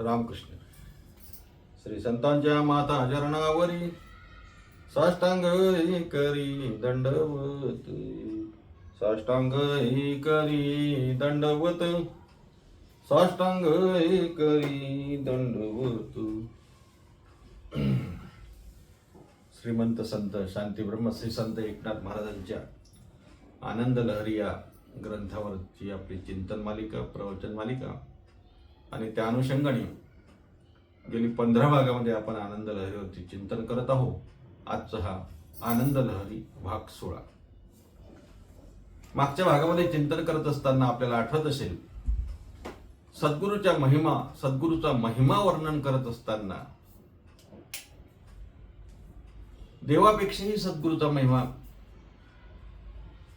रामकृष्ण। श्री संतांच्या माता चरणावरी साष्टांग ही करी दंडवत। साष्टांग ही करी दंडवत। साष्टांग ही करी दंडवत। श्रीमंत संत शांती ब्रह्म श्री संत एकनाथ महाराजांच्या आनंद लहरी या ग्रंथावरची आपली चिंतन मालिका प्रवचन मालिका आणि त्या अनुषंगाने गेली पंधरा भागामध्ये आपण आनंद लहरीवरती चिंतन करत आहोत. आजचा हा आनंद लहरी भाग सोळा. मागच्या भागामध्ये चिंतन करत असताना आपल्याला आठवत असेल सद्गुरूच्या महिमा सद्गुरूचा महिमा वर्णन करत असताना देवापेक्षाही सद्गुरूचा महिमा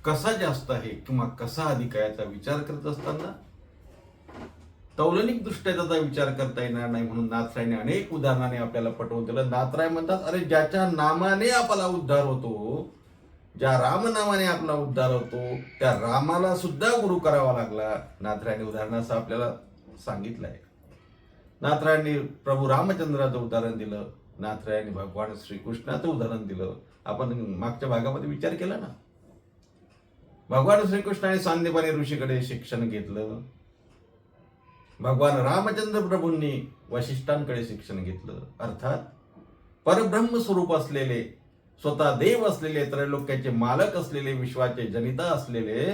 कसा जास्त आहे किंवा कसा अधिक आहे याचा विचार करत असताना तौलनिक दृष्ट्या त्याचा विचार करता येणार नाही म्हणून नाथरायने अनेक उदाहरणाने आपल्याला पटवून दिलं. नाथराय म्हणतात अरे ज्याच्या नामाने आपला उद्धार होतो ज्या रामनामाने आपला उद्धार होतो त्या रामाला सुद्धा गुरु करावा लागला. नाथरायने उदाहरणाचं आपल्याला सांगितलंय नाथरायांनी प्रभू रामचंद्राचं उदाहरण दिलं. नाथरायांनी भगवान श्रीकृष्णाचं उदाहरण दिलं. आपण मागच्या भागामध्ये विचार केला ना? भगवान श्रीकृष्णाने सांदीपानी ऋषीकडे शिक्षण घेतलं. भगवान रामचंद्र प्रभूंनी वशिष्ठांकडे शिक्षण घेतलं. अर्थात परब्रह्म स्वरूप असलेले स्वतः देव असलेले त्रैलोक्याचे मालक असलेले विश्वाचे जनिता असलेले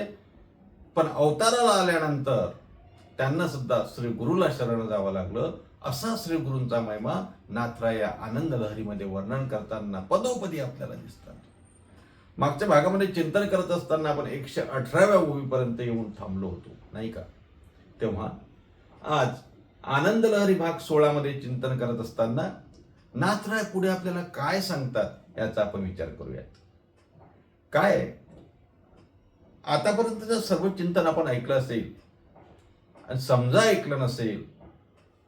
पण अवताराला आल्यानंतर त्यांना सुद्धा श्री गुरुला शरण जावं लागलं. असा श्री गुरूंचा महिमा नाथरा या आनंद लहरीमध्ये वर्णन करताना पदोपदी आपल्याला दिसतात. मागच्या भागामध्ये चिंतन करत असताना आपण एकशे अठराव्या ओवीपर्यंत येऊन थांबलो होतो नाही का? तेव्हा आज आनंद लहरी भाग सोळामध्ये चिंतन करत असताना नाथराय पुढे आपल्याला काय सांगतात याचा आपण विचार करूयात. काय? आतापर्यंतचं सर्व चिंतन आपण ऐकलं असेल आणि समजा ऐकलं नसेल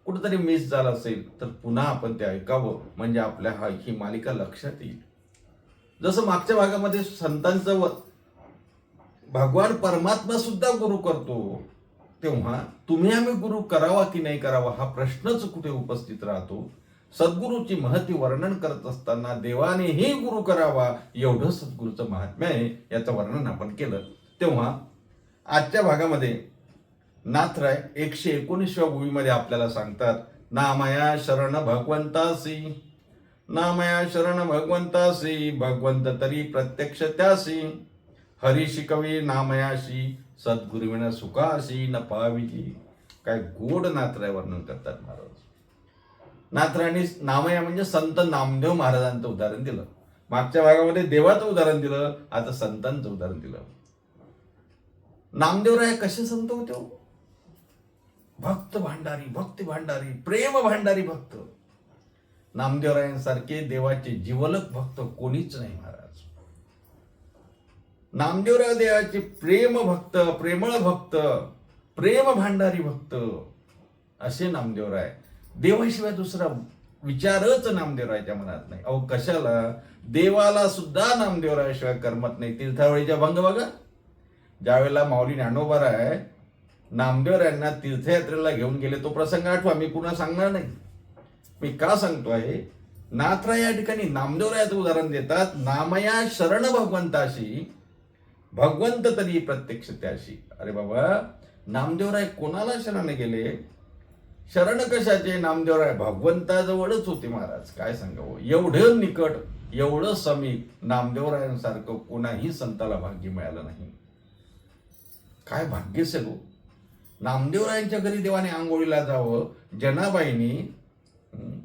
कुठंतरी मिस झालं असेल तर पुन्हा आपण ते ऐकावं म्हणजे आपल्या हा ही मालिका लक्षात येईल. जसं मागच्या भागामध्ये संतांचं व भगवान परमात्मा सुद्धा गुरु करतो. तेव्हा तुम्ही आम्ही गुरु करावा की नाही करावा हा प्रश्नच कुठे उपस्थित राहतो? सद्गुरूची महती वर्णन करत असताना देवानेही गुरु करावा एवढं सद्गुरूचं महात्म्य आहे याचं वर्णन आपण केलं. तेव्हा आजच्या भागामध्ये नाथराय एकशे एकोणीसव्या भूमीमध्ये आपल्याला सांगतात नामया शरण भगवंतासी नामया शरण भगवंतासी भगवंत तरी प्रत्यक्ष त्यासी हरी शिकवी नामयाशी सद्गुरुविन सुखासी न पाविजी काय गोड नात्राय वर्णन करतात महाराज. नात्राने नामया म्हणजे संत नामदेव महाराजांचं उदाहरण दिलं. मागच्या भागामध्ये देवाचं उदाहरण दिलं आता संतांचं उदाहरण दिलं. नामदेवराय कसे संत होते हो? भक्त भांडारी भक्ती भांडारी प्रेम भांडारी भक्त. नामदेवरायांसारखे देवाचे जीवलक भक्त कोणीच नाही नामदेवराव देवाचे प्रेम भक्त प्रेमळ भक्त प्रेम भांडारी भक्त असे नामदेवराय देवाशिवाय दुसरा विचारच नामदेवरायच्या मनात नाही. अहो कशाला? देवाला सुद्धा नामदेवरायाशिवाय करमत नाही. तीर्थावळीच्या भंग बघा. ज्यावेळेला माऊली ज्ञानोबाराय नामदेवरायांना तीर्थयात्रेला घेऊन गेले तो प्रसंग आठवा. मी पुन्हा सांगणार नाही. मी का सांगतो आहे नाथरा या ठिकाणी नामदेवरायाचं उदाहरण देतात. नामया शरण भगवंताशी भगवंत तरी प्रत्यक्ष त्याशी अरे बाबा नामदेवराय कोणाला शरण गेले? शरण कशाचे? नामदेवराय भगवंताजवळच होते महाराज. काय सांगावं? एवढं निकट एवढं समीप नामदेवरायांसारखं कोणाही संताला भाग्य मिळालं नाही. काय भाग्य हो नामदेवरायांच्या घरी देवाने आंघोळीला जावं जनाबाईनी हं,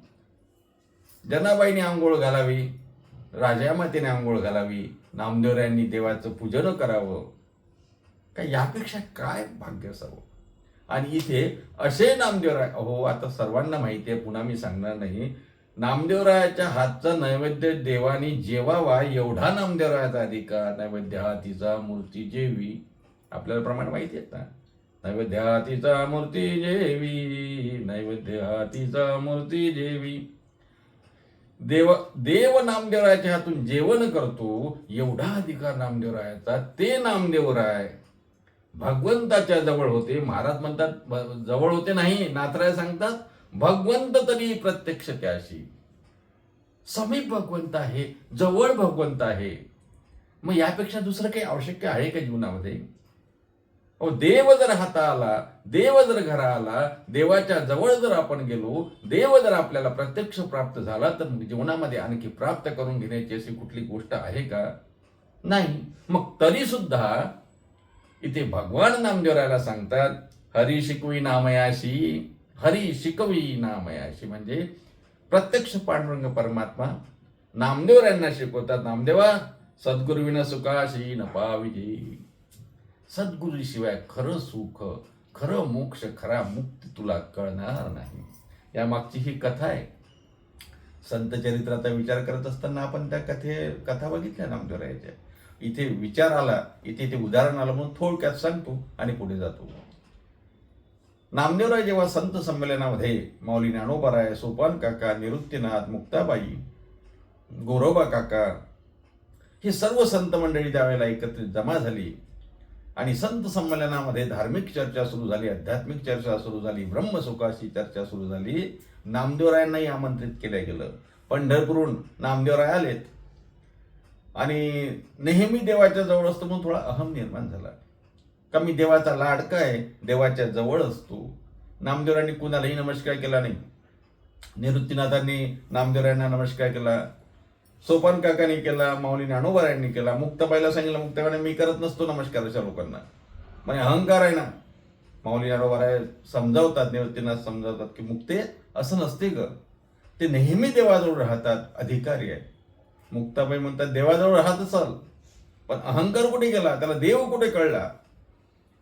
जनाबाईने आंघोळ घालावी राजामातेने आंघोळ घालावी नामदेवरायांनी देवाचं पूजन करावं. काय यापेक्षा काय भाग्य असावं? आणि इथे असे नामदेवराय हो आता सर्वांना माहिती आहे पुन्हा मी सांगणार नाही. नामदेवरायाच्या हातचा नैवेद्य देवाने जेवावा एवढा नामदेवरायाचा अधिकार. नैवेद्य हातीचा मूर्ती जेवी. आपल्याला प्रमाण माहिती आहेत ना? नैवेद्य हातीचा मूर्ती जेवी. नैवेद्य हातीचा मूर्ती जेवी. देव देव नामदेवरायाच्या हातून जेवण करतो एवढा अधिकार नामदेवरायाचा ते नामदेवराय भगवंताच्या जवळ होते. महाराज म्हणतात जवळ होते नाही नाथराय सांगतात भगवंत तरी प्रत्यक्ष त्याशी. समीप भगवंत आहे जवळ भगवंत आहे. मग यापेक्षा दुसरं काही आवश्यक आहे का जीवनामध्ये? अहो देव जर हाता आला देव जर घरा आला देवाच्या जवळ जर आपण गेलो देव जर आपल्याला प्रत्यक्ष प्राप्त झाला तर जीवनामध्ये आणखी प्राप्त करून घेण्याची अशी कुठली गोष्ट आहे का? नाही. मग तरी सुद्धा इथे भगवान नामदेवरायला सांगतात हरी शिकवी नामयाशी हरी शिकवी नामयाशी. म्हणजे प्रत्यक्ष पांडुरंग परमात्मा नामदेवरायांना शिकवतात नामदेवा सद्गुरुविना सुखाशी न पाविजे. सद्गुरूशिवाय खरं सुख खरं मोक्ष खरा मुक्त तुला कळणार नाही. या मागची ही कथा आहे. संत चरित्राचा विचार करत असताना आपण त्या कथे कथा बघितल्या नामदेवरायाच्या. इथे विचार आला इथे ते उदाहरण आलं म्हणून थोडक्यात सांगतो आणि पुढे जातो. नामदेवराय जेव्हा संत संमेलनामध्ये माऊली ज्ञानोबाराय सोपान काका निवृत्तीनाथ मुक्ताबाई गोरोबा काका ही सर्व संत मंडळी त्यावेळेला एकत्रित जमा झाली. आणि संत संमेलनामध्ये धार्मिक चर्चा सुरू झाली आध्यात्मिक चर्चा सुरू झाली ब्रह्मसुखाची चर्चा सुरू झाली. नामदेवरायांनाही आमंत्रित केलं गेलं. पंढरपूरहून नामदेवराय आलेत. आणि नेहमी देवाच्या जवळ असतो म्हणून थोडा अहम निर्माण झाला. का मी देवाचा लाडका आहे देवाच्या जवळ असतो. नामदेवरांनी कुणालाही नमस्कार केला नाही. निवृत्तीनाथांनी नामदेवरायांना नमस्कार केला. सोपान काकांनी केला माऊली ज्ञानोबारायांनी केला मुक्ताबाईला सांगितलं मुक्ताबाईने मी करत नसतो नमस्कार अशा लोकांना. म्हणजे अहंकार आहे ना. माऊली ज्ञानोबाराय समजावतात निवृत्तींना समजावतात की मुक्ते असं नसते ग. ते नेहमी देवाजवळ राहतात अधिकारी आहे मुक्ताबाई म्हणतात देवाजवळ राहत असाल. पण अहंकार कुठे गेला? त्याला देव कुठे कळला?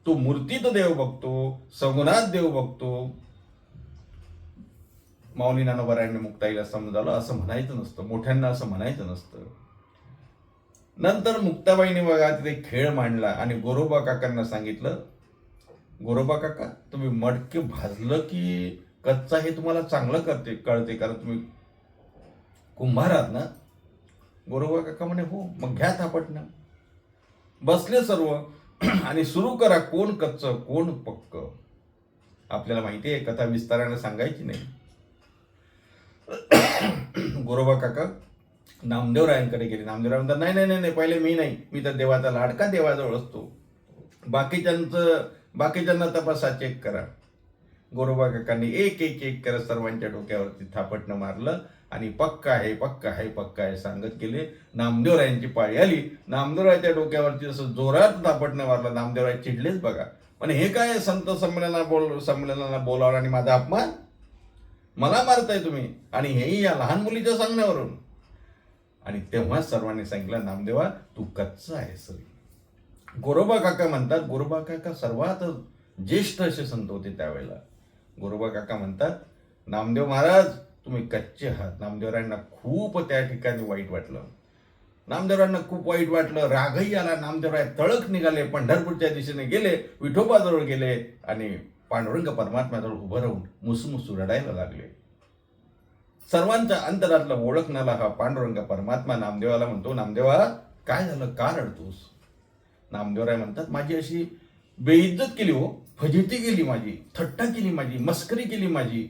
तो मूर्तीत देव बघतो सगुणात देव बघतो माऊली नानोबरायांनी मुक्ताईला समजावलं असं म्हणायचं नसतं. मोठ्यांना असं म्हणायचं नसतं. नंतर मुक्ताबाईने बघा तिथे खेळ मांडला आणि गोरोबा काकांना सांगितलं गोरोबा काका तुम्ही मडके भाजलं की कच्चा हे तुम्हाला चांगलं करते कळते कारण तुम्ही कुंभार आहात ना? गोरोबा काका म्हणे हो मग घ्या थापटणं बसले सर्व आणि सुरू करा कोण कच्चं कोण पक्क? आपल्याला माहिती आहे कथा विस्ताराने सांगायची नाही. गोरोबा काका नामदेवरायांकडे गेले. नामदेवराय म्हणतात नाही नाही नाही नाही पहिले मी नाही. मी तर देवाचा लाडका देवाजवळ असतो बाकीच्यांचं बाकीच्यांना तपासा चेक करा. गोरोबा काकांनी एक एक एक करत सर्वांच्या डोक्यावरती थापटणं मारलं आणि पक्का आहे पक्का आहे पक्का आहे सांगत गेले. नामदेवरायांची पाळी आली. नामदेवरायच्या डोक्यावरती जसं जोरात थापटणं मारलं नामदेवराय चिडलेच बघा. पण हे काय संत संमेलना बोल संमेलनाला बोलावलं आणि माझा अपमान? मला मारताय तुम्ही. आणि हेही या लहान मुलीच्या सांगण्यावरून. आणि तेव्हाच सर्वांनी सांगितलं नामदेवा तू कच्चा आहेस गोरोबा काका म्हणतात गोरोबा काका सर्वात ज्येष्ठ असे संत होते त्यावेळेला. गोरोबा काका म्हणतात नामदेव महाराज तुम्ही कच्चे आहात. नामदेवरायांना खूप त्या ठिकाणी वाईट वाटलं. नामदेवरांना खूप वाईट वाटलं. रागही आला. नामदेवराय तळक निघाले पंढरपूरच्या दिशेने गेले विठोबाजवळ गेले आणि पांडुरंग परमात्म्याजवळ उभं राहून मुसमुसू रडायला लागले. सर्वांच्या अंतरातलं ओळखणारा हा पांडुरंग परमात्मा नामदेवाला म्हणतो नामदेवा काय झालं? का रडतोस? नामदेवराय म्हणतात माझी अशी बेइज्जत केली हो फजिती केली माझी थट्टा केली माझी मस्करी केली माझी.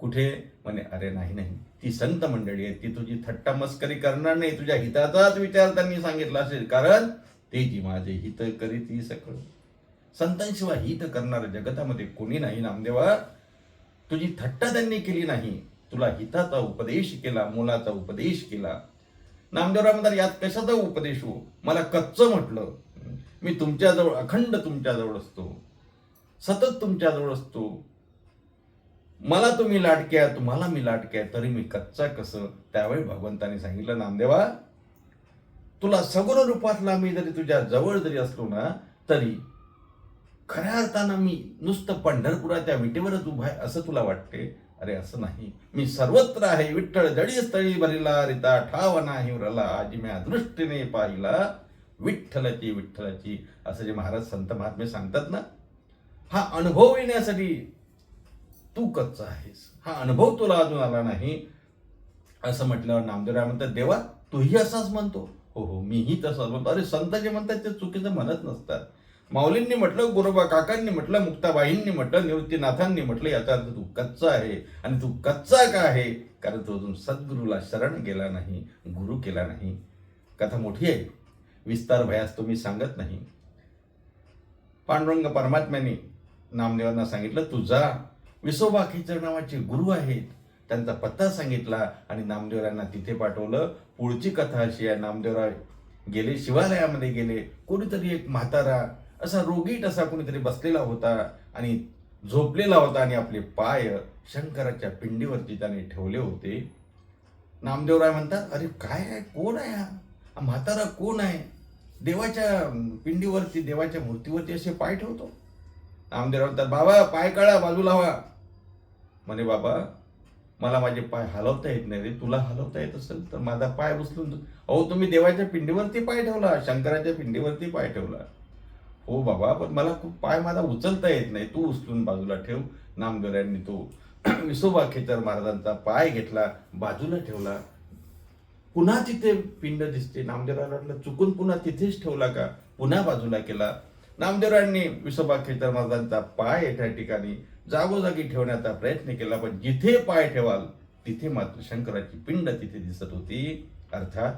कुठे? म्हणे अरे नाही नाही ती संत मंडळी आहे ती तुझी थट्टा मस्करी करणार नाही तुझ्या हिताचाच विचार त्यांनी सांगितला असेल कारण ते जी माझे हित करीत ही सकळ. संतांशिवाय हित करणार जगतामध्ये कोणी नाही नामदेवा. तुझी थट्टा त्यांनी केली नाही. तुला हिताचा उपदेश केला मुलाचा उपदेश केला. नामदेवराव म्हणतात यात कशाचा उपदेश हो? मला कच्च म्हटलं. मी तुमच्याजवळ अखंड तुमच्याजवळ असतो. सतत तुमच्याजवळ असतो. मला तुम्ही लाटक्या तुम्हाला मी लाटक्या तरी मी कच्चा कसं? त्यावेळी भगवंताने सांगितलं नामदेवा तुला सगुण रूपातला मी जरी तुझ्या जवळ जरी असलो ना तरी खऱ्या अर्थानं मी नुसतं पंढरपुराच्या विटेवरच उभा आहे असं तुला वाटते? अरे असं नाही. मी सर्वत्र आहे विठ्ठल जडी स्थळी भरिला रिता ठाव नाही उरला आजी मी अदृष्टीने पाहिला विठ्ठलाची विठ्ठलाची. असं जे महाराज संत महात्मे सांगतात ना हा अनुभव येण्यासाठी तू कच्चा आहेस. हा अनुभव तुला अजून आला नाही. असं म्हटल्यावर नामदेवराय म्हणतात देवा तूही असाच म्हणतो. हो हो मीही तसंच म्हणतो. अरे संत जे म्हणतात ते चुकीचं म्हणत नसतात. माऊलींनी म्हटलं गुरुबा काकांनी म्हटलं मुक्ताबाईंनी म्हटलं निवृत्तीनाथांनी म्हटलं याचा अर्थ तू कच्चा आहे. आणि तू कच्चा का आहे? कारण तो अजून सद्गुरूला शरण गेला नाही गुरु केला नाही. कथा मोठी आहे. विस्तार भयास तो मी सांगत नाही. पांडुरंग परमात्म्याने नामदेवांना सांगितलं तू जा. विसोबा खेचर नावाचे गुरु आहेत. त्यांचा पत्ता सांगितला आणि नामदेवरांना तिथे पाठवलं. पुढची कथा अशी आहे नामदेवराय गेले शिवालयामध्ये गेले. कोणीतरी एक म्हातारा असा रोगीट असा कुणीतरी बसलेला होता आणि झोपलेला होता आणि आपले पाय शंकराच्या पिंडीवरती त्याने ठेवले होते. नामदेवराय म्हणतात अरे काय आहे? कोण आहे हा? म्हातारा कोण आहे? देवाच्या पिंडीवरती देवाच्या मूर्तीवरती असे पाय ठेवतो. नामदेव म्हणतात बाबा पाय काढा बाजूला हवा म्हणे बाबा मला माझे पाय हलवता येत नाही रे. तुला हलवता येत असेल तर माझा पाय उचलून अहो तुम्ही देवाच्या पिंडीवरती पाय ठेवला शंकराच्या पिंडीवरती पाय ठेवला. हो बाबा पण मला खूप पाय माझा उचलता येत नाही. तू उचलून बाजूला ठेव. नामगऱ्यांनी तो विसोबा खेचर महाराजांचा पाय घेतला बाजूला ठेवला. पुन्हा तिथे पिंड दिसते. नामदेवराला वाटलं चुकून पुन्हा तिथेच ठेवला का? पुन्हा बाजूला केला. नामदेवरांनी विसोबा खेचर महाराजांचा पाय त्या ठिकाणी जागोजागी ठेवण्याचा प्रयत्न केला पण जिथे पाय ठेवाल तिथे मात्र शंकराची पिंड तिथे दिसत होती. अर्थात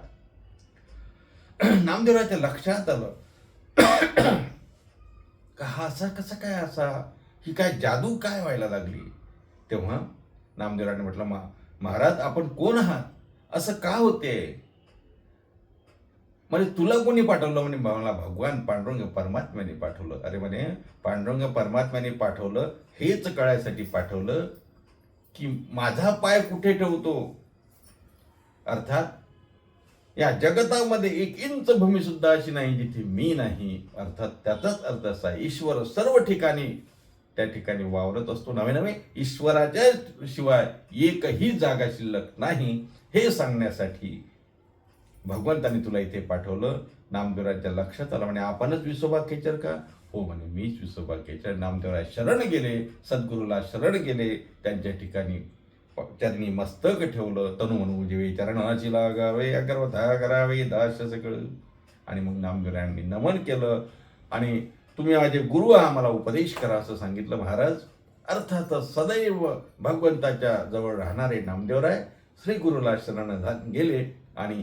नामदेवराच्या लक्षात आलं. का हा असा कसा काय असा? ही काय जादू काय व्हायला लागली? तेव्हा नामदेवराने म्हटलं मा महाराज आपण कोण आहात? असं का होते? म्हणजे तुला कोणी पाठवलं? म्हणे मला भगवान पांडुरंग परमात्म्याने पाठवलं. अरे म्हणे पांडुरंग परमात्म्याने पाठवलं हेच कळायसाठी पाठवलं की माझा पाय कुठे ठेवतो? अर्थात या जगतामध्ये एक इंच भूमी सुद्धा अशी नाही जिथे मी नाही. अर्थात त्याचाच अर्थ असा ईश्वर सर्व ठिकाणी त्या ठिकाणी वावरत असतो. नवे नवे ईश्वराच्या शिवाय एकही जागा शिल्लक नाही. हे सांगण्यासाठी भगवंताने तुला इथे पाठवलं. नामदेवराच्या लक्षात आलं म्हणे आपणच विसोबा खेचर का? हो म्हणे मीच विसोबा खेचर नामदेवरा शरण गेले सद्गुरूला शरण गेले त्यांच्या ठिकाणी त्यांनी मस्तक ठेवलं तनु म्हणू जेवे चरणाची लागावे अगरवथा करावे दाश सगळं आणि मग नामदेवरायांनी नमन केलं. आणि तुम्ही माझे गुरु आम्हाला उपदेश करा असं सांगितलं महाराज अर्थातच सदैव भगवंताच्या जवळ राहणारे नामदेवराय श्री गुरुला शरण झा- गेले. आणि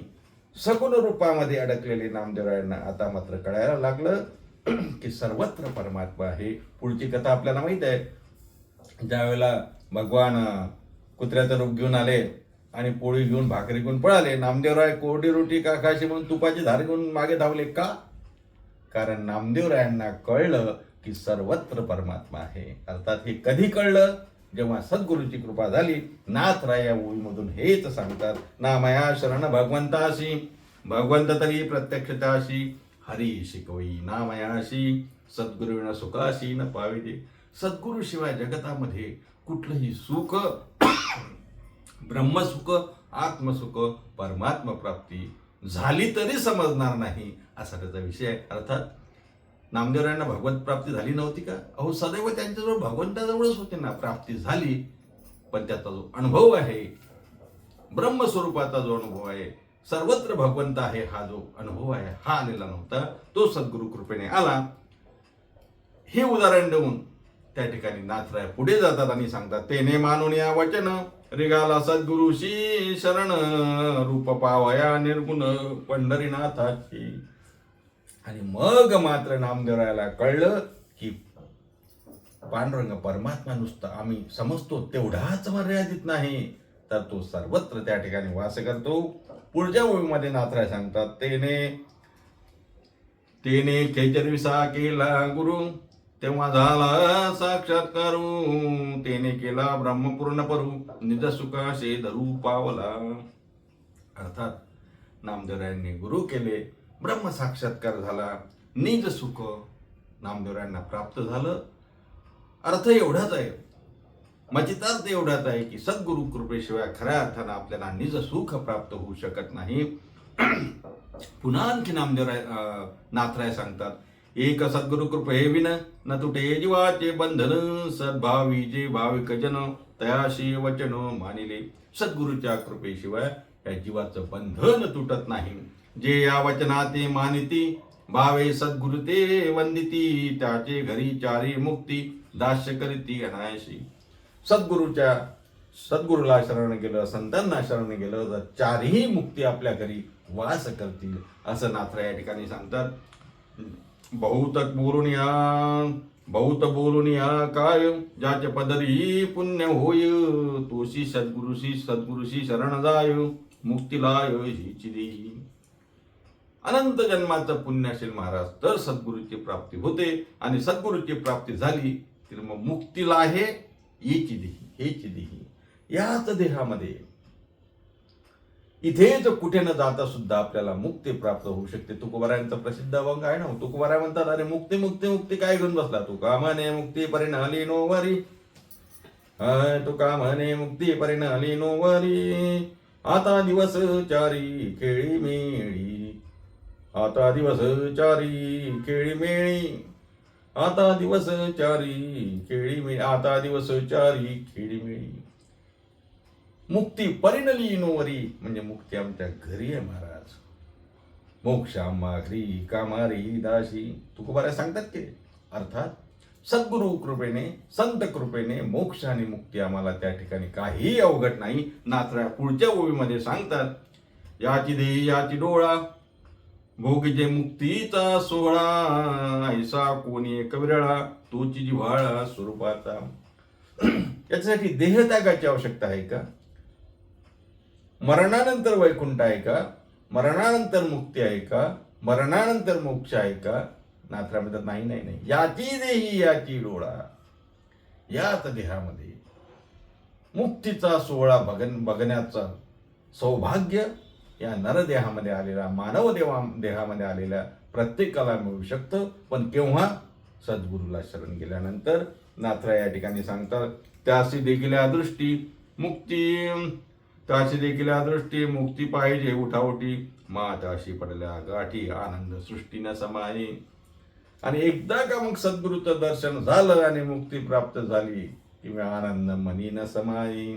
सगुण रूपामध्ये अडकलेले नामदेवरायांना आता मात्र कळायला लागलं की सर्वत्र परमात्मा आहे. पुढची कथा आपल्याला माहीत आहे. ज्यावेळेला भगवान कुत्र्याचं रूप घेऊन आले आणि पोळी घेऊन भाकरी घेऊन पळाले. नामदेवराय कोरडी रोटी का खाशी म्हणून तुपाची धार घेऊन मागे धावले का? कारण नामदेवरायांना कळलं की सर्वत्र परमात्मा आहे. अर्थात हे कधी कळलं? जेव्हा सद्गुरूची कृपा झाली नाथराय या ओळीमधून हेच सांगतात. नामया शरण भगवंताशी भगवंत तरी प्रत्यक्षताशी हरी शिकवई ना मयाशी सद्गुरुविना सुखाशी न पाविते. दे शिवाय जगतामध्ये कुठलंही सुख ब्रह्मसुख आत्मसुख परमात्म प्राप्ती झाली तरी समजणार नाही असा त्याचा विषय आहे. अर्थात नामदेवरायांना भगवत प्राप्ती झाली नव्हती का? अहो सदैव त्यांच्याजवळ भगवंताजवळच होते ना प्राप्ती झाली. पण त्याचा जो अनुभव आहे ब्रह्मस्वरूपाचा जो अनुभव आहे सर्वत्र भगवंत आहे हा जो अनुभव आहे हा आलेला नव्हता. तो सद्गुरु कृपेने आला. हे उदाहरण देऊन त्या ठिकाणी नाथराय पुढे जातात आणि सांगतात तेने मानून या वचन रिगाला सद्गुरुशी शरण रूप पावया निर्गुण पंढरीनाथाची. आणि मग मात्र नामदेवरायाला कळलं की पांडुरंग परमात्मा नुसतं आम्ही समजतो तेवढाच मर्यादित नाही. तर तो सर्वत्र त्या ठिकाणी वास करतो. पुढच्या ओळीमध्ये नाथराय सांगतात तेने तेने खेचरविसा केला गुरु तेव्हा झाला साक्षात्कार तेने केला ब्रह्मपूर्ण परू. निज सुखाशे धरू पावला. अर्थात नामदेवरायांनी गुरु केले. ब्रह्म साक्षात्कार झाला. निज सुख नामदेवरायांना प्राप्त झालं. अर्थ एवढाच आहे. मचितार्थ एवढाच आहे की सद्गुरु कृपेशिवाय खऱ्या अर्थानं आपल्याला निज सुख प्राप्त होऊ शकत नाही. पुन्हा आणखी नामदेवराय अं, नाथराय सांगतात. एक सद्गुरु कृप हे विन न तुटे जीवाचे बंधन सद्भावी जे भाविक जन तयाशी वचन मानिले. सद्गुरूच्या कृपेशिवाय या जीवाचं बंधन तुटत नाही. जे या वचनाते मानिती भावे सद्गुरु ते वंदिती त्याचे घरी चारी मुक्ती दास्य करीती अनायशी सद्गुरूच्या सद्गुरूला शरण गेलं संतांना शरण गेलं तर चारही मुक्ती आपल्या घरी वास करतील असं नाथरा या ठिकाणी सांगतात. बहुत बोलून या बहुत बोलून या काय ज्याच्या पदरी पुण्य होय. तोशी सद्गुरुशी सद्गुरुशी शरण जाय मुक्तीलाय हिची देही अनंत जन्माचं पुण्य असेल महाराज तर सद्गुरूची प्राप्ती होते आणि सद्गुरूची प्राप्ती झाली तर मग मुक्तीला आहे येची देही हेची देही याच देहामध्ये इथेच कुठे न जाता सुद्धा आपल्याला मुक्ती प्राप्त होऊ शकते. तुकोबारायांचा प्रसिद्ध अभंग आहे ना हो. तुकोबाराय म्हणतात अरे मुक्ती मुक्ती मुक्ती काय घेऊन बसला तू? म्हणे मुक्ती परिणाली नोवरी हाय तुका म्हणे मुक्ती परिणाली नोवरी आता दिवस चारी खेळी मेळी. आता दिवस चारी खेळी मेळी. आता दिवस चारी खेळी मेळी. आता दिवस चारी खेळी मेळी. मुक्ती परिणली नोवरी. म्हणजे मुक्ती आमच्या घरी आहे महाराज. मोक्षा माघरी कामारी दाशी तुकोबाऱ्या सांगतात की. अर्थात सद्गुरु कृपेने संत कृपेने मोक्ष आणि मुक्ती आम्हाला त्या ठिकाणी काही अवघड नाही. नात्रा पुढच्या ओळीमध्ये सांगतात याची देही याची डोळा भोगीचे मुक्तीचा सोहळा ऐसा कोणी एक विरळा तोची जिव्हाळा स्वरूपाचा. याच्यासाठी देहत्यागाची आवश्यकता आहे का? मरणानंतर वैकुंठ आहे का? मरणानंतर मुक्ती आहे का? मरणानंतर मोक्ष आहे का? नाथरा म्हणतात नाही नाही नाही. याची देही याची डोळा. याच देहामध्ये मुक्तीचा सोहळा बघन बघण्याचं सौभाग्य या नरदेहामध्ये आलेला मानव देवा देहामध्ये आलेल्या प्रत्येकाला मिळू शकतं. पण केव्हा? सद्गुरूला शरण गेल्यानंतर. नात्रा या ठिकाणी सांगतात त्याशी देखील या दृष्टी मुक्ती त्याची देखील दृष्टी मुक्ती पाहिजे. उठावटी माताशी पडल्या गाठी आनंद सृष्टीनं समाई. आणि एकदा का मग सद्गुरूचं दर्शन झालं आणि मुक्ती प्राप्त झाली किंवा आनंद मनीनं समाई.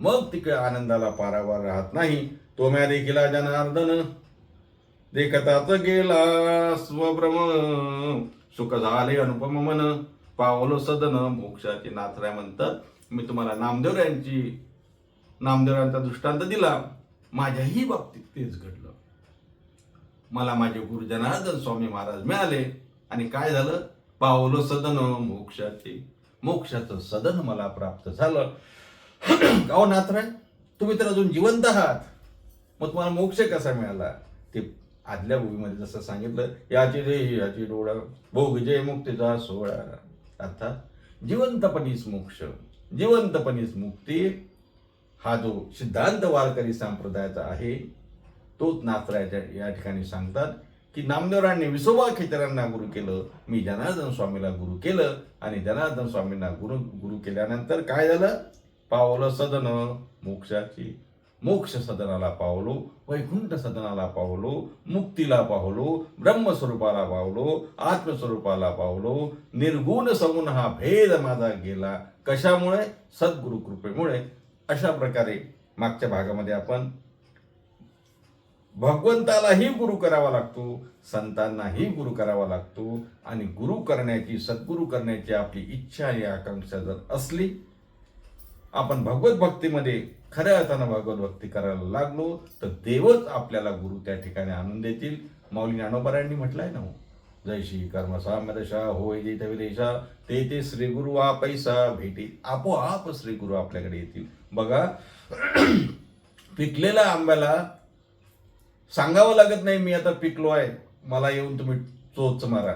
मग तिकडे आनंदाला पारावार राहत नाही. तो म्या देखील जनार्दन देखताच गेला स्वभ्रम. सुख झाले अनुपम मन. पावलो सदन. मोक्षाचे नाथराय म्हणतात मी तुम्हाला नामदेव यांची नामदेवांचा दृष्टांत दिला माझ्याही बाबतीत तेच घडलं. मला माझे गुरु जनार्दन स्वामी महाराज मिळाले आणि काय झालं? पावलो सदन मोक्षाचे मोक्षाचं सदन मला प्राप्त झालं. अहो नाथराय तुम्ही तर अजून जिवंत आहात. मग तुम्हाला मोक्ष कसा मिळाला? ते आदल्या भूमीमध्ये जसं सांगितलं याची रे याची डोळा भोग जय मुक्तीचा सोहळा. अर्थात जिवंतपणीच मोक्ष जिवंतपणीच मुक्ती हा जो सिद्धांत वारकरी संप्रदायाचा आहे तोच नाथरायच्या या ठिकाणी सांगतात की नामदेवरांनी विसोबा खेचरांना गुरु केलं मी जनार्दन स्वामीला गुरु केलं आणि जनार्दन स्वामींना गुरु गुरु केल्यानंतर काय झालं? पावलं सदन मोक्षाची मोक्ष सदनाला पावलो वैकुंठ सदनाला पावलो मुक्तीला पावलो ब्रह्मस्वरूपाला पावलो आत्मस्वरूपाला पावलो निर्गुण सगुण हा भेद माझा गेला. कशामुळे? सद्गुरु कृपेमुळे. अशा प्रकारे मागच्या भागामध्ये आपण भगवंतालाही गुरु करावा लागतो संतांनाही गुरु करावा लागतो आणि गुरु करण्याची सद्गुरु करण्याची आपली इच्छा आणि आकांक्षा जर असली आपण भगवत भक्तीमध्ये खऱ्या अर्थानं भगवत भक्ती करायला लागलो तर देवच आपल्याला गुरु त्या ठिकाणी आणून देतील. माऊली ज्ञानोबरायांनी म्हटलंय ना हो. जैशी कर्म साम्यदशा होय जेथ विदेशा ते ते श्री गुरु पैसा भेटी. आपोआप श्री गुरु आपल्याकडे येतील. बघा पिकलेल्या आंब्याला सांगावं लागत नाही मी आता पिकलो आहे. मला येऊन तुम्ही चोच मारा.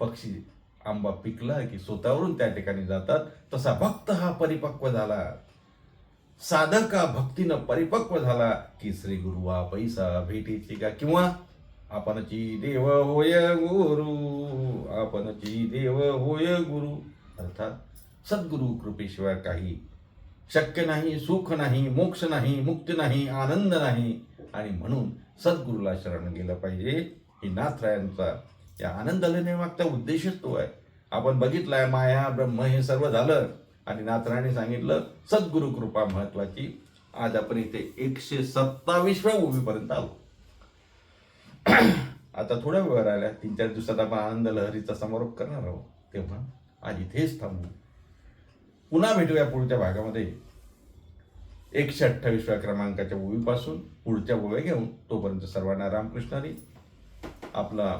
पक्षी आंबा पिकला की स्वतःवरून त्या ठिकाणी जातात. तसा भक्त हा परिपक्व झाला. साधक हा भक्तीनं परिपक्व झाला की श्री गुरु हा पैसा भेटीची का किंवा आपणची देव होय गुरु आपणची देव होय गुरु. अर्थात सद्गुरु कृपेशिवाय काही शक्य नाही सुख नाही मोक्ष नाही मुक्ती नाही आनंद नाही. आणि म्हणून सद्गुरूला शरण गेलं पाहिजे. ही नाथरायांचा या आनंद मागचा उद्देशच तो आहे. आपण बघितलाय माया ब्रह्म हे सर्व झालं आणि नाथरायांनी सांगितलं सद्गुरु कृपा महत्वाची. आज आपण इथे एकशे सत्तावीसव्या उभीपर्यंत आलो. आता थोड्या वेळ राहिल्या. तीन चार दिवसात आपण आनंद लहरीचा समारोप करणार आहोत. तेव्हा आज इथेच थांबू. पुन्हा भेटूया पुढच्या भागामध्ये. एकशे अठ्ठावीसव्या क्रमांकाच्या ओवीपासून पुढच्या ओव्या घेऊन तोपर्यंत सर्वांना रामकृष्णारी. आपला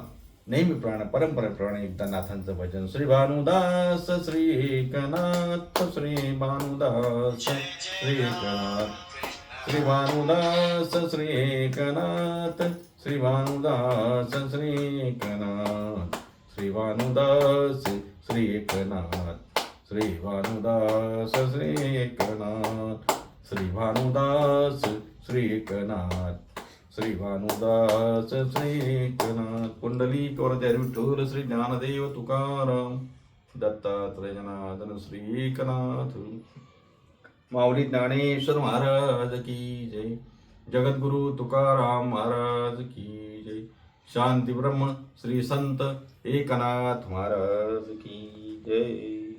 नेहमीप्रमाणे परंपरेप्रमाणे एकदा नाथांचं भजन. श्री भानुदास श्री एकनाथ श्री भानुदास श्री एकनाथ. श्री भानुदास श्री एकनाथ. श्रीवानुदास श्रीकनाथ श्रीवानुदास श्रीकनाथ श्रीवानुदास श्रीकनाथ श्रीवानुदास श्रीकनाथ श्रीवानुदास श्रीकनाथ। कुंडली कोरद्या विठ्ठल श्री ज्ञानदेव तुकाराम दत्तात्रयनाथन श्रीकनाथ। माऊली ज्ञानेश्वर महाराज की जय। जगद्गुरु तुकाराम महाराज की जय। शांती ब्रह्म श्री संत एकनाथ महाराज की जय।